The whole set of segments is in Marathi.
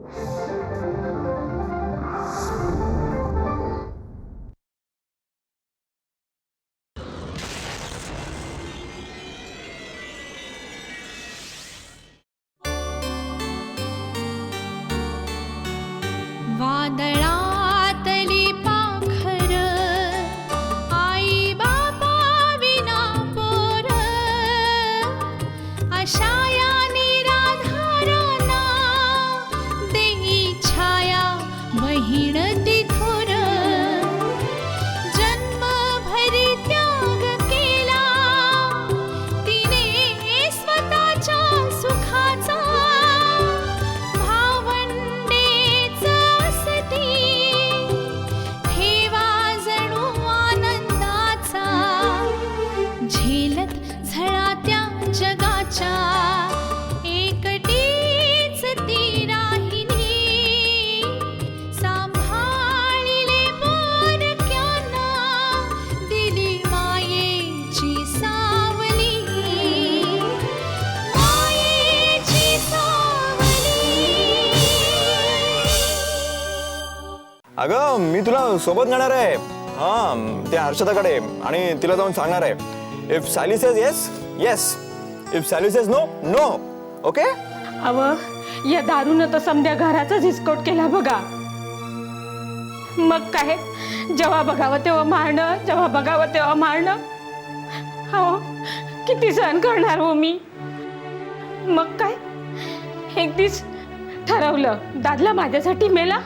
Música सोबत नेणार आहे. हा त्या हर्षदाकडे. आणि तिला जाऊन सांगणार आहे. If Sally says yes yes if Sally says no no okay अव या दारूनं तर समध्या घराचाच हिसकोट केला बघा. मग काय? जेव्हा बघावं तेव्हा मारणं जेव्हा बघावं तेव्हा मारणं. हो किती सहन करणार हो मी? मग काय? एक दिस ठरवलं दादला माझ्यासाठी मेला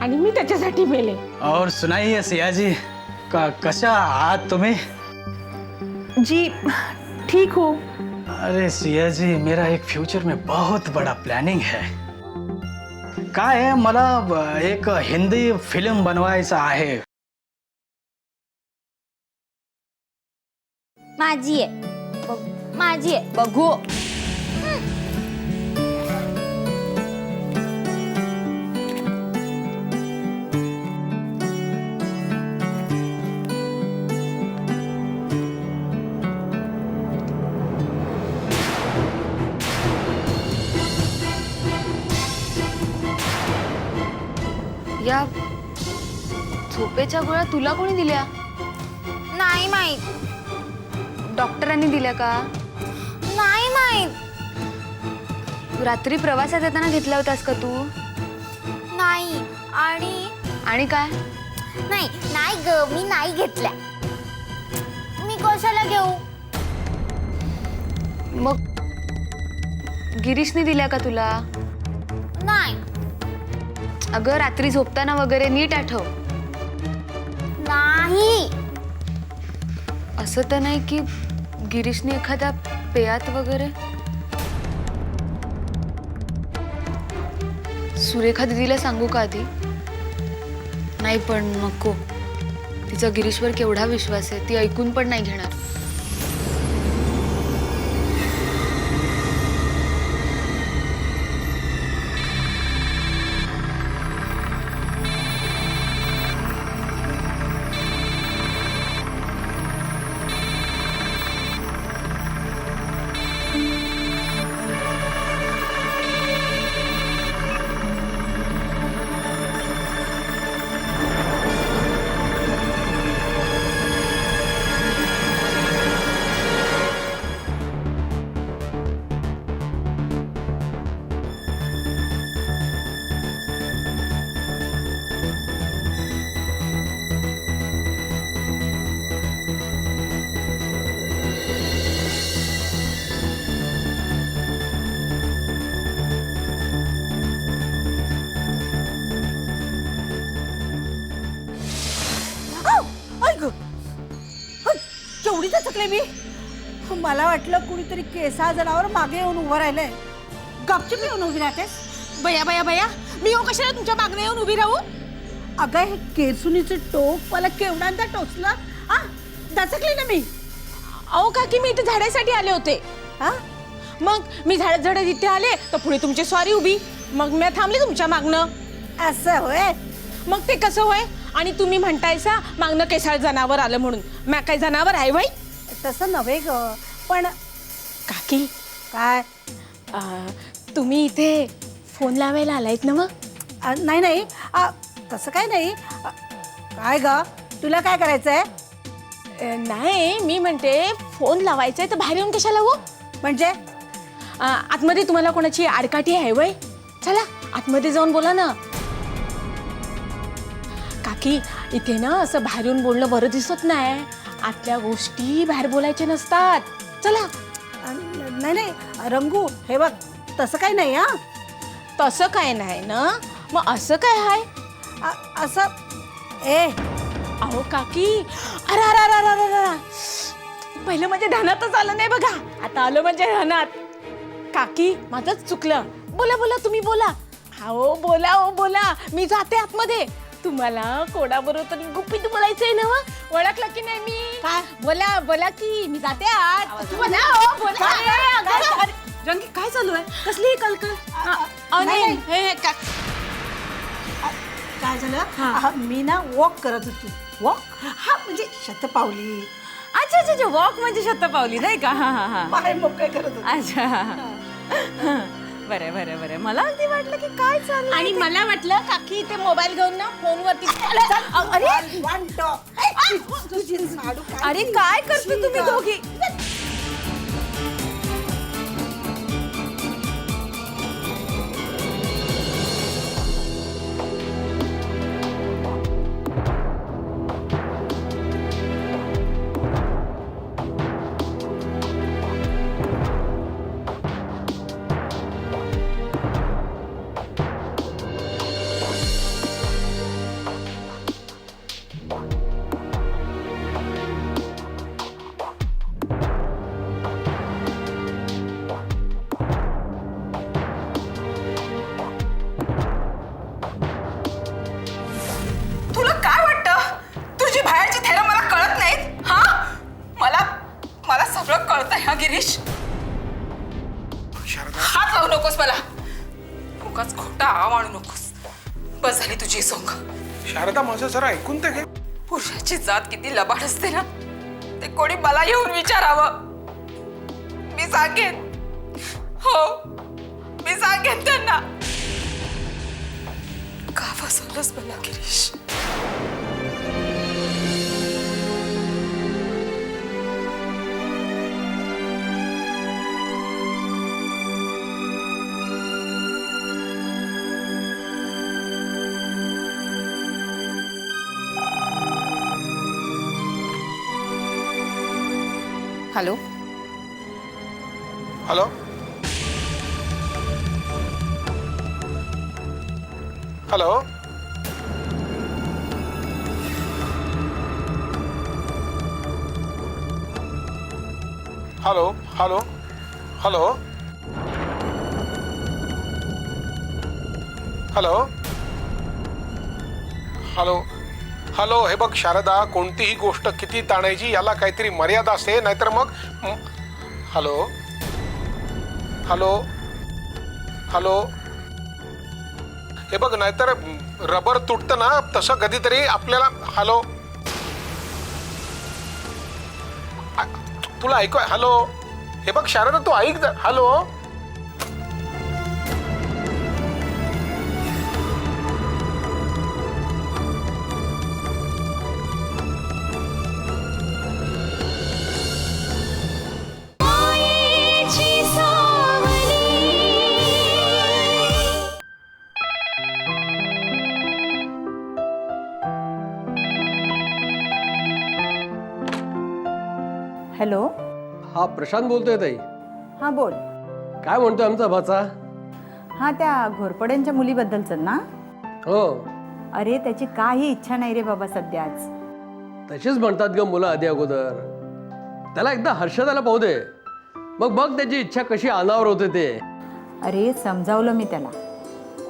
आणि मी त्याच्यासाठी मेले. और सुनाइए सिया जी क- कशा आहात तुम्ही? जी ठीक हो। अरे सिया जी मेरा एक फ्यूचर में बहुत बड़ा प्लानिंग है। काय आहे मला ब- एक हिंदी फ़िल्म बनवायचं आहे। माझी आहे. बघ- माझी आहे. बघू. झोपेच्या गोळ्या तुला कोणी दिल्या? नाही माहीत. डॉक्टरांनी दिल्या का? नाही माहीत. रात्री प्रवासात येताना घेतल्या होतास का तू? नाही. आणि? आणि काय? नाही नाही ग मी नाही घेतल्या. मी कशाला घेऊ? मग गिरीशने दिल्या का तुला? नाही. अगं रात्री झोपताना वगैरे नीट आठव. नाही. असं तर नाही की गिरीशने एखाद्या पेयात वगैरे? सुरेखा दिदीला सांगू का आधी? नाही पण नको. तिचा गिरीशवर केवढा विश्वास आहे ती ऐकून पण नाही घेणार. चकले मी? मला वाटलं कुणीतरी केसा जनावर मागे येऊन उभं राहिलंय. गपचूप येऊन उभी राहतेस? बया बया बया मी हो कशाला तुमच्या मागण्या येऊन उभी राहू? अगं हे केरसुनीचं टोक मला केवढ्यांदा टोचलं? आ दचकली ना मी. अहो का की मी इथे झाडासाठी आले होते? हा मग मी झाडत झाडत इथे आले तर पुढे तुमची स्वारी उभी. मग मी थांबले तुमच्या मागणं. असं होय? मग ते कसं होय? आणि तुम्ही म्हणतायसा मागणं केसाळ जनावर आलं म्हणून. मॅ काय जनावर आहे भाई तसं नव्हे ग पण काकी काय? अं, तुम्ही इथे फोन लावायला आलायत ना मग? अ, नाही नाही. अ, तसं काय नाही. अ, काय ग? तुला काय करायचंय? नाही मी म्हणते फोन लावायचाय तर बाहेर येऊन कशाला हो म्हणजे? अ, आतमध्ये तुम्हाला कोणाची आडकाठी आहे वय? चला आतमध्ये जाऊन बोला ना. काकी इथे ना असं बाहेर येऊन बोलणं बरं दिसत नाही. आतल्या गोष्टी बाहेर बोलायच्या नसतात. चला. नाही नाही रंगू हे बघ तसं काही नाही हा. तसं काय नाही ना? मग असं काय आहे अ- असं ए. अहो काकी. अरे अरे अरे अरे अरे अरे. पहिलं म्हणजे ध्यानातच आलं नाही बघा. आता आलं म्हणजे ध्यानात. काकी माझंच चुकलं. बोला बोला तुम्ही बोला. हो बोला हो बोला. मी जाते आतमध्ये. तुम्हाला कोणाबरोबर तरी गुपित बोलायचंय ना व? ओळखलं की नाही मी? काय? बोला बोला की मी जाते आत बोला हो बोला. रंगी काय चालू आहे? कसली कलकल? अहो, नाही नाही, हे, हे, का- काय झालं? अ, मी ना वॉक करत होती. वॉक हा म्हणजे शतपावली. अच्छा अच्छा अच्छा वॉक म्हणजे शतपावली नाही का? हा हा हा. पाय मोकळे करत होती? अच्छा. बरं बरं बरं मला अगदी वाटलं की काय चाललं आणि मला वाटलं काकी ते मोबाईल घेऊन ना फोनवरती अरे! अरे काय करतो तुम्ही दोघी? तुझी सोंग. शारदा माझं जरा ऐकून तर घे. पुरुषाची जात किती लबाड असते ना? ते कोणी मला येऊन विचारावं? मी सांगेन. हो मी सांगेन त्यांना. का फसवलंस मला Girish? Hello. Hello. Hello. Hello hello hello. Hello. Hello. Hello हे बघ शारदा कोणतीही गोष्ट किती ताणायची याला काहीतरी मर्यादा असते नाहीतर मग हॅलो. हॅलो. हॅलो. हे बघ नाहीतर रबर तुटतं ना तसं कधीतरी आपल्याला हॅलो. तुला ऐकू हॅलो. हे बघ शारदा तू ऐक हॅलो. हॅलो. हा प्रशांत बोलतोय ताई. हां बोल. काय म्हणतोय आमचा भाचा? हां त्या घोरपड्यांच्या मुलीबद्दलचं ना? हो. अरे त्याची काही इच्छा नाही रे बाबा सध्याच तशीच म्हणतात ग मुलं आधी अगोदर. त्याला एकदा हर्षदाला पाहू दे. मग बघ त्याची इच्छा कशी अनावर होते ते. अरे समजावलं मी त्याला.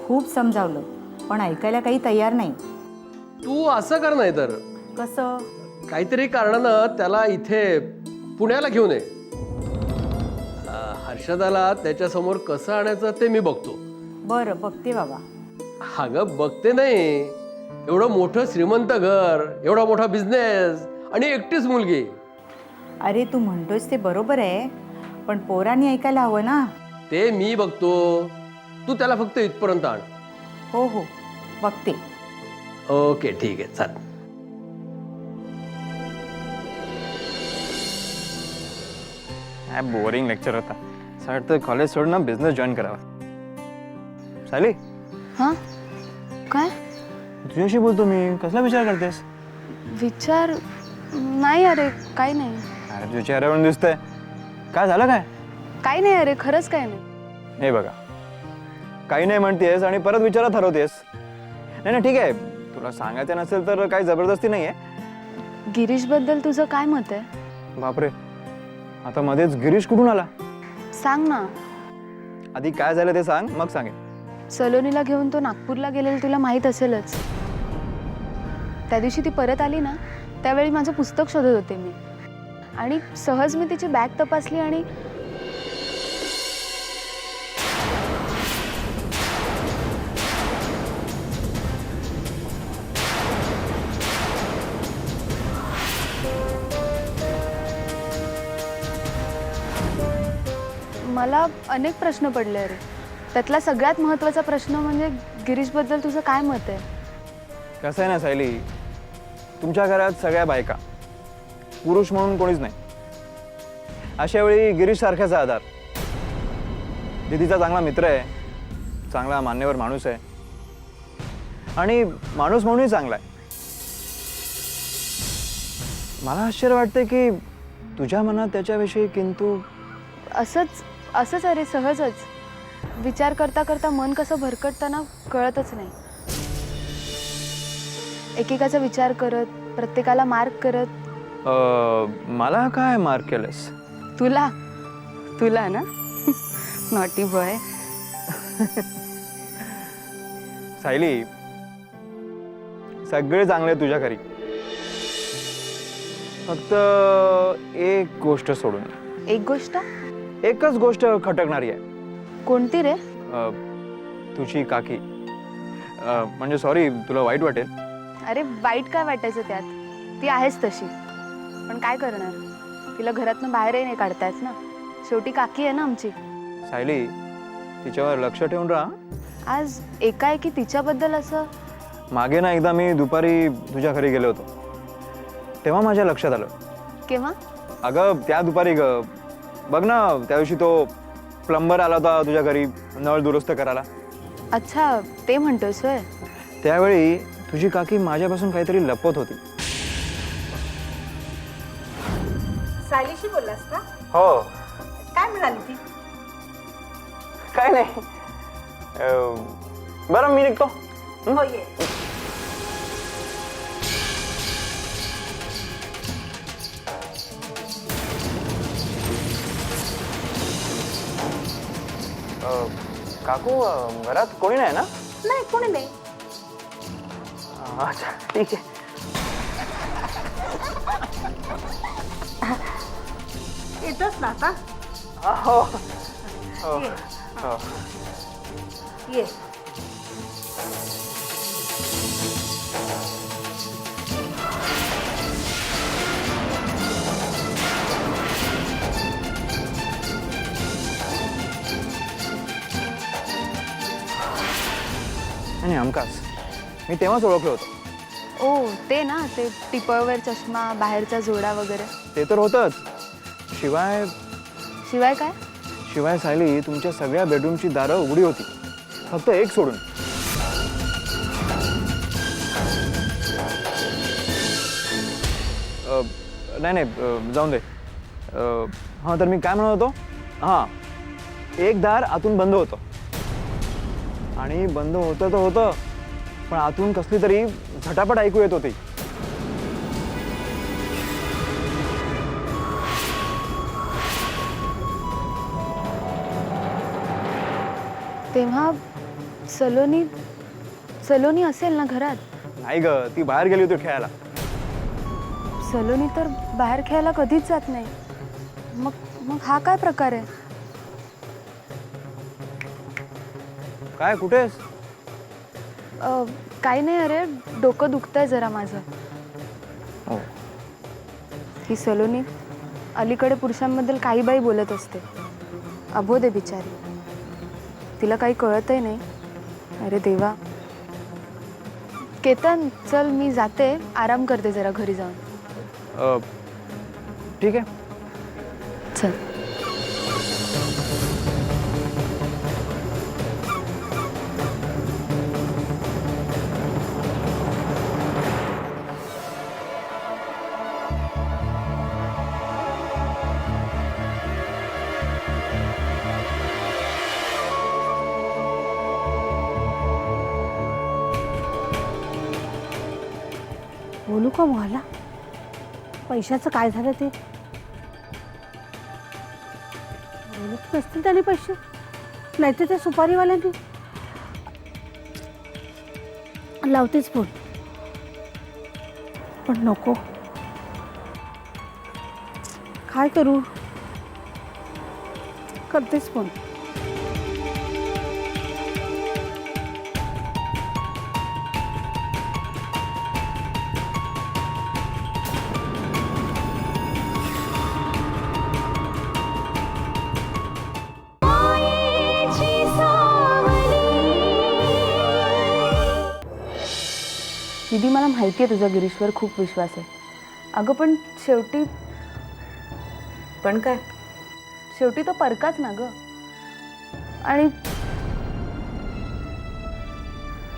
खूप समजावलं पण ऐकायला काही तयार नाही. तू असं कर नाही तर कसं? काहीतरी कारणानं त्याला इथे पुण्याला घेऊन ये. हर्षदाला त्याच्यासमोर कसं आणायचं ते मी बघतो. बरं बघते बाबा. अगं बघते नाही. एवढं मोठं श्रीमंत घर एवढा मोठा बिझनेस आणि एकटीच मुलगी. अरे तू म्हणतोयस ते बरोबर आहे पण पोरांनी ऐकायला हवं ना. ते मी बघतो. तू त्याला फक्त इथपर्यंत आण. हो हो बघते. ओके ठीक आहे चाल. काय बोरिंग लेक्चर होता. असं वाटतं कॉलेज सोडून ना बिझनेस जॉईन करावा. सायली हां? काय? तुझ्याशी बोलतो मी. कसला विचार करतेस? विचार नाही अरे काही नाही. अरे तुझ्या चेहऱ्यावरून दिसतंय. काय झालं काय? काही नाही अरे खरंच काही नाही. हे बघा. काही नाही म्हणतेस आणि परत विचारात हरवतेस. नाही नाही ठीक आहे. तुला सांगायचं नसेल तर काही जबरदस्ती नाही आहे गिरीशबद्दल तुझं काय मत आहे? बापरे. आता मध्येच गिरीश कुठून आला? सांग ना. आधी काय झालं ते सांग मग सांगेन. सलोनीला घेऊन तो नागपूरला गेलेला तुला माहीत असेलच. त्या दिवशी ती परत आली ना त्यावेळी माझं पुस्तक शोधत होते मी. आणि सहज मी तिची बॅग तपासली आणि मला अनेक प्रश्न पडले अरे त्यातला सगळ्यात महत्त्वाचा प्रश्न म्हणजे गिरीशबद्दल तुझं काय मत आहे? कसं आहे ना सायली तुमच्या घरात सगळ्या बायका पुरुष म्हणून कोणीच नाही. अशा वेळी गिरीश सारख्याचा आधार दिदीचा चांगला मित्र आहे चांगला मान्यवर माणूस आहे. आणि माणूस म्हणूनही चांगला आहे. मला आश्चर्य वाटते की तुझ्या मनात त्याच्याविषयी किंतु असंच असंच अरे सहजच. विचार करता करता मन कसं भरकटताना कळतच नाही. एकेकाचा विचार करत प्रत्येकाला मार्क करत. अं, मला काय मार्क केलंस? तुला. तुला ना? Naughty boy. सायली सगळे चांगले तुझ्या घरी. फक्त एक गोष्ट सोडून एक गोष्ट? एकच गोष्ट खटकणारी आहे. कोणती रे? अ, तुझी काकी. अ, म्हणजे सॉरी तुला वाईट वाटेल. अरे वाईट काय वाटायचं त्यात? ती आहेच तशी. पण काय करणार? तिला घरातनं बाहेरही नाही काढतायत ना. शेवटी काकी आहे ना आमची. सायली तिच्यावर लक्ष ठेवून राहा. आज एकाएकी तिच्याबद्दल असं? मागे ना एकदा मी दुपारी तुझ्या घरी गेलो होतो. तेव्हा माझ्या लक्षात आलं. केव्हा? अगं त्या दुपारी ग बघ ना त्या दिवशी तो प्लंबर आला होता तुझ्या घरी नळ दुरुस्त करायला. अच्छा ते म्हणतोस होय? त्यावेळी तुझी काकी माझ्यापासून काहीतरी लपवत होती. सायलीशी बोललास का? हो. काय म्हणाली ती? काय नाही. अं, बरं मी निघतो. हो ये. काकू अं, घरात कोणी नाही ना? नाही कोणी नाही. अच्छा ठीक आहे. येतोच ना आता? हा, हो. हो. ये. हो. ये. आणि हमखास. मी तेव्हाच ओळखलो होतो. ओ ते ना ते टिपळवर चष्मा बाहेरचा जोडा वगैरे. ते तर होतंच. शिवाय शिवाय काय? शिवाय सायली तुमच्या सगळ्या बेडरूमची दारं उघडी होती. फक्त एक सोडून. अ, नाही नाही अ, जाऊन दे. अ, हां तर मी काय म्हणत होतो? हां. एक दार आतून बंद होतं. आणि बंद होतं तर होतं पण आतून कसली तरी झटापट ऐकू येत होती. तेव्हा सलोनी सलोनी असेल ना घरात? नाही ग ती बाहेर गेली होती खेळायला. सलोनी तर बाहेर खेळायला कधीच जात नाही. मग मग हा काय प्रकार आहे? काय कुठेस? अ, काही नाही अरे डोकं दुखतंय जरा माझं. हो. ही सलोनी अलीकडे पुरुषांबद्दल काही बाई बोलत असते. अबोध आहे बिचारी. तिला काही कळतही नाही. अरे देवा. केतन चल मी जाते. आराम करते जरा घरी जाऊन. अ, ठीक आहे. चल. बोलू का मला? पैशाचं काय झालं ते? बोलत नसतील त्याने पैसे. नाही तर त्या सुपारीवाल्यांनी. लावतेच फोन. पण नको. काय करू? करतेच फोन. दीदी मला माहिती आहे तुझा गिरीशवर खूप विश्वास आहे. अगं पण शेवटी पण काय? शेवटी तो परकाच ना ग. आणि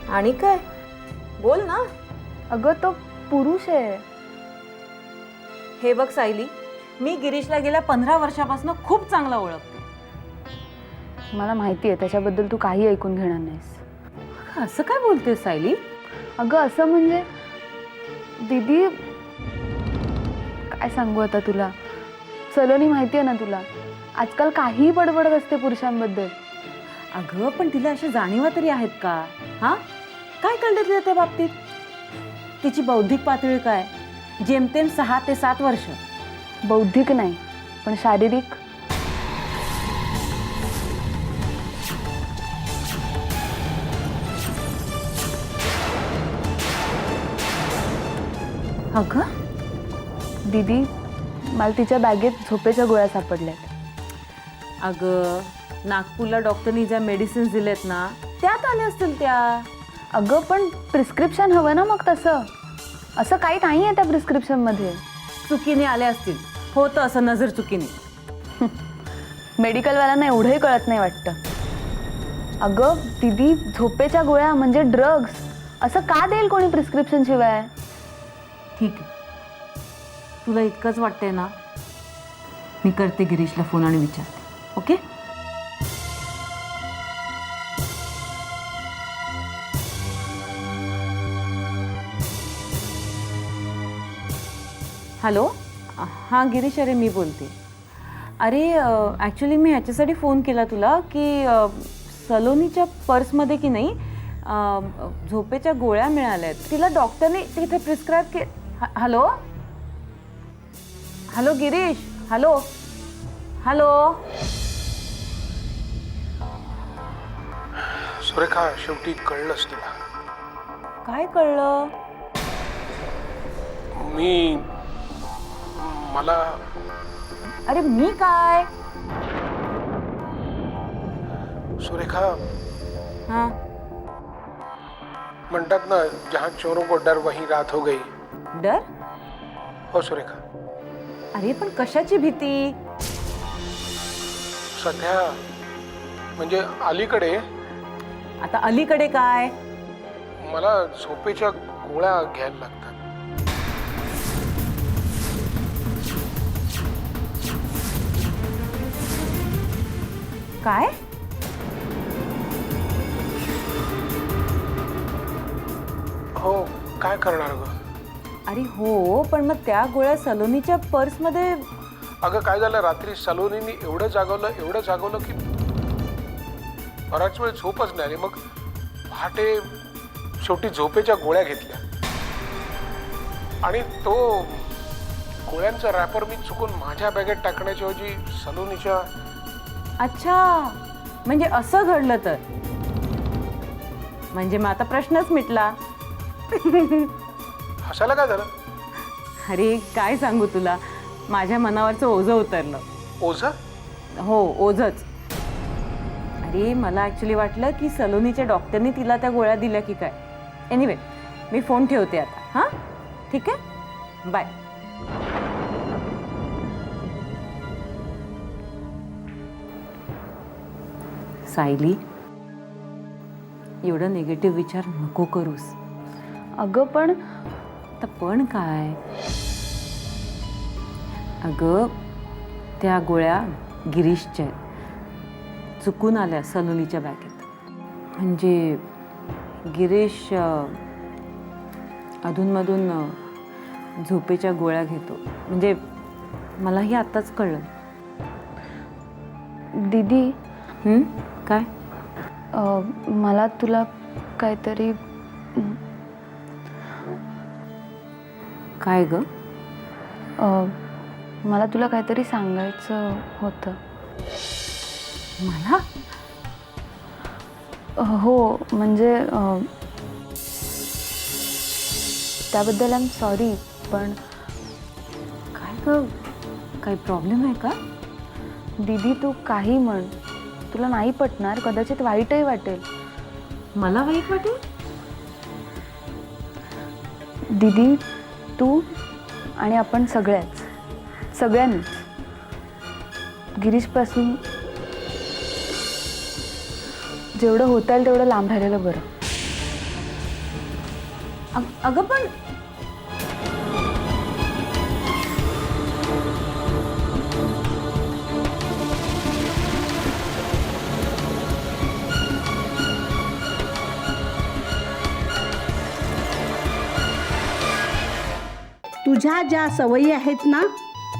आणि काय? बोल ना. अगं तो पुरुष आहे. हे बघ सायली मी गिरीशला गेल्या पंधरा वर्षापासून खूप चांगला ओळखते. मला माहिती आहे त्याच्याबद्दल तू काही ऐकून घेणार नाहीस. असं काय बोलते सायली? अगं असं म्हणजे? दीदी काय सांगू आता तुला? सलोनी माहिती आहे ना तुला? आजकाल काहीही बडबडत असते पुरुषांबद्दल. अगं पण तिला अशा जाणीवा तरी आहेत का? हा? काय कळलं तिला त्या बाबतीत? तिची बौद्धिक पातळी काय? जेमतेम सहा ते सात वर्ष. बौद्धिक नाही पण शारीरिक. अगं? दीदी मला तिच्या बॅगेत झोपेच्या गोळ्या सापडल्यात. अगं नागपूरला डॉक्टरनी ज्या मेडिसिन्स दिलेत ना त्यात आल्या असतील त्या. अगं पण प्रिस्क्रिप्शन हवं ना मग तसं. असं काही नाही आहे त्या प्रिस्क्रिप्शनमध्ये चुकीने आल्या असतील. होतं असं नजर चुकीने. मेडिकलवाल्यांना एवढंही कळत नाही वाटतं. अगं दीदी झोपेच्या गोळ्या म्हणजे ड्रग्स असं का देईल कोणी प्रिस्क्रिप्शन शिवाय? ठीक आहे. तुला इतकंच वाटतंय ना? मी करते गिरीशला फोन आणि विचारते. ओके हॅलो हां गिरीश अरे मी बोलते. अरे ॲक्च्युली मी ह्याच्यासाठी फोन केला तुला की सलोनीच्या पर्समध्ये की नाही झोपेच्या गोळ्या मिळाल्या आहेत तिला डॉक्टरने तिथे प्रिस्क्राईब के hello? Hello Girish? Hello? Hello? Surekha शेवटी कळलंच तुला. काय कळलं? मी मला अरे मी काय? सुरेखा हां. म्हणतात ना जहाँ चोरों को डर वहीं रात हो गई. डर हो सुरेखा. अरे पण कशाची भीती? सध्या म्हणजे अलीकडे. आता अलीकडे काय? मला झोपेच्या गोळ्या घ्यायला लागतात. काय? हो काय करणार ग? अरे हो पण मग त्या गोळ्या सलोनीच्या पर्समध्ये अगं काय झालं? रात्री सलोनीनी एवढं जागवलं एवढं जागवलं की बराच वेळ झोपच नाही आली. मग पहाटे शेवटी झोपेच्या गोळ्या घेतल्या. आणि तो गोळ्यांचा रॅपर मी चुकून माझ्या बॅगेत टाकण्याच्या ऐवजी सलोनीच्या अच्छा म्हणजे असं घडलं तर? म्हणजे मग आता प्रश्नच मिटला. हसायला काय झालं? अरे काय सांगू तुला? माझ्या मनावरचं ओझं उतरलं. ओझं? हो ओझच. अरे मला ॲक्च्युली वाटलं की सलोनीच्या डॉक्टरनी तिला त्या गोळ्या दिल्या की काय. एनिवे मी फोन ठेवते आता. हां? ठीक आहे? बाय सायली एवढं निगेटिव्ह विचार नको करूस. अगं पण तर पण काय? अगं त्या गोळ्या गिरीशच्या आहेत. चुकून आल्या सलोनीच्या बॅगेत. म्हणजे गिरीश अधूनमधून झोपेच्या गोळ्या घेतो. म्हणजे मलाही आत्ताच कळलं. दीदी? हं? काय? अ, मला तुला काहीतरी काय ग? मला तुला काहीतरी सांगायचं होतं. मला? हो म्हणजे अ, त्याबद्दल आय एम सॉरी पण काय ग? काही प्रॉब्लेम आहे का? दीदी तू काही म्हण. तुला नाही पटणार कदाचित वाईटही वाटेल. मला वाईट वाटेल? दीदी तू आणि आपण सगळ्याच सगळ्यांनीच गिरीशपासून जेवढं होता येईल तेवढं लांब राहिलेलं बरं. अग- अगं पण तुझ्या ज्या सवयी आहेत ना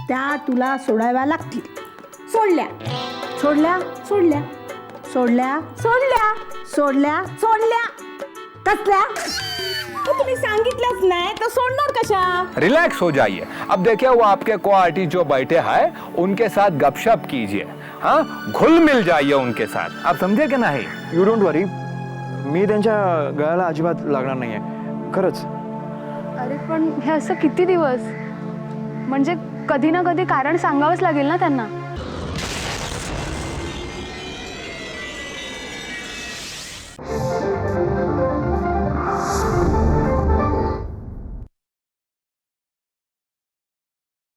त्या तुला सोडाव्या लागतील. सोडल्या सोडल्या सोडल्या सोडल्या सोडल्या सोडल्या सोडल्या. कसल्या? अहो, तुम्ही सांगितलंच नाही तर सोडणार कशा? रिलैक्स हो जाइए। अब देखिए वो आपके को आर्टिस्ट जो बैठे हैं उनके साथ गपशप कीजिए। हाँ घुल मिल जाइए उनके साथ। आप समझे कि नहीं? यू डोंट वरी मी त्यांच्या गळ्याला अजिबात लागणार नाही आहे खरंच. अरे पण हे असं किती दिवस? म्हणजे कधी ना कधी कारण सांगावंच लागेल ना त्यांना.